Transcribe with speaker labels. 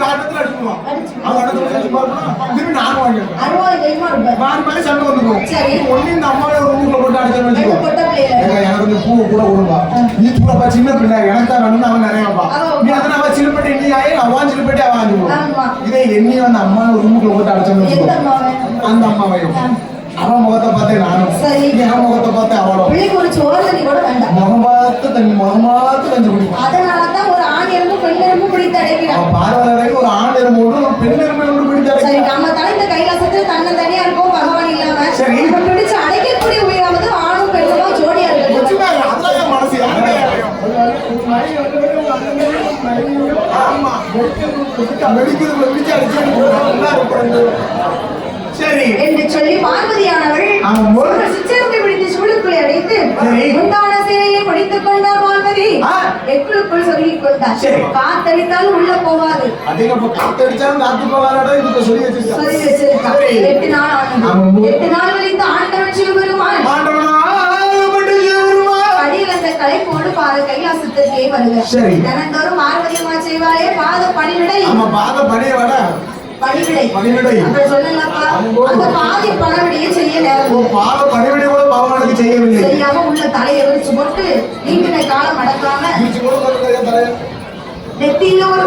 Speaker 1: காட்டத்துல அடிச்சுக்குவான்
Speaker 2: அடிச்சு.
Speaker 1: அவன் வச்சு பார்ப்பா திரும்பி நானும் வாங்கிடுவேன் மாறி மாறி சண்டை வந்துக்கும்
Speaker 2: சரி.
Speaker 1: ஒண்ணு இந்த அம்மாவை ரூமுக்குள்ள போட்டு அடிச்சேன்னு வச்சுக்கோ. எனக்கு வந்து பூ கூட கொடுப்பா. நீ பூரப்பா சின்ன பிள்ளை. எனக்கு தான் வேணும்னு அவன் நிறையப்பா
Speaker 2: அவன்
Speaker 1: நீ அதனால அவன் சிலுப்பட்டி நீ அவன் சிலுப்பட்டி அவன்
Speaker 2: ஆமா.
Speaker 1: இதே என்னையும் அந்த அம்மா ரூமுக்குள்ள போட்டு அடிச்சேன்னு வச்சுக்கோ. அந்த அம்மாவையும். அவன் முகத்தை பார்த்தே நானும்.
Speaker 2: சரி.
Speaker 1: என் முகத்தை பார்த்தே அவளும்.
Speaker 2: ஒரு
Speaker 1: முகம் பார்த்து தண்ணி முகம் பார்த்து
Speaker 2: ஒரு ஆண் எறும்பு பெண் எறும்பு பிடித்து அடைக்கிறான்
Speaker 1: அவன் பார்வையாளருக்கு ஒரு ஆண் எறும்பு ஒன்று ஒரு பெண் எறும்பு ஒன்று பிடிச்சாரு
Speaker 2: சரி நம்ம தான் இந்த கைலாசத்துல தன்னை தனியா இருக்கும் பகவான் இல்லாம
Speaker 1: சரி.
Speaker 2: நம்ம பிடிச்சு அடைக்கக்கூடிய உயிராவது ஆணும் பெண்ணுமா ஜோடியா இருக்கு.
Speaker 1: அதெல்லாம் மனசு. சரி.
Speaker 2: என்று சொல்லி காத்தடித்தாலும் உள்ள போகாது.
Speaker 1: காத்தடிச்சாலும் காத்து போகாதடா சொல்லி
Speaker 2: சொல்லி. எட்டு நாள் ஆனது.
Speaker 1: ஆமா.
Speaker 2: எட்டு நாள் கழித்து ஆண்டவன் சிவபெருமான் கலைப்போடு பாத கைலாசத்திற்கே வருக. தினந்தோறும் பார்வதியம்மா செய்வாளே பாத பணிவிடை.
Speaker 1: பாத
Speaker 2: பணிவிடை.
Speaker 1: பணிவிடை.
Speaker 2: சொல்லலப்பா. அந்த பாதி பணவிடையே செய்ய நேரம்
Speaker 1: பாத பணிவிடை கூட பகவானுக்கு செய்யவில்லை.
Speaker 2: செய்யாம உள்ள தலையை விரிச்சு போட்டு நீங்கின காலம் அடக்காம
Speaker 1: வீச்சு கூட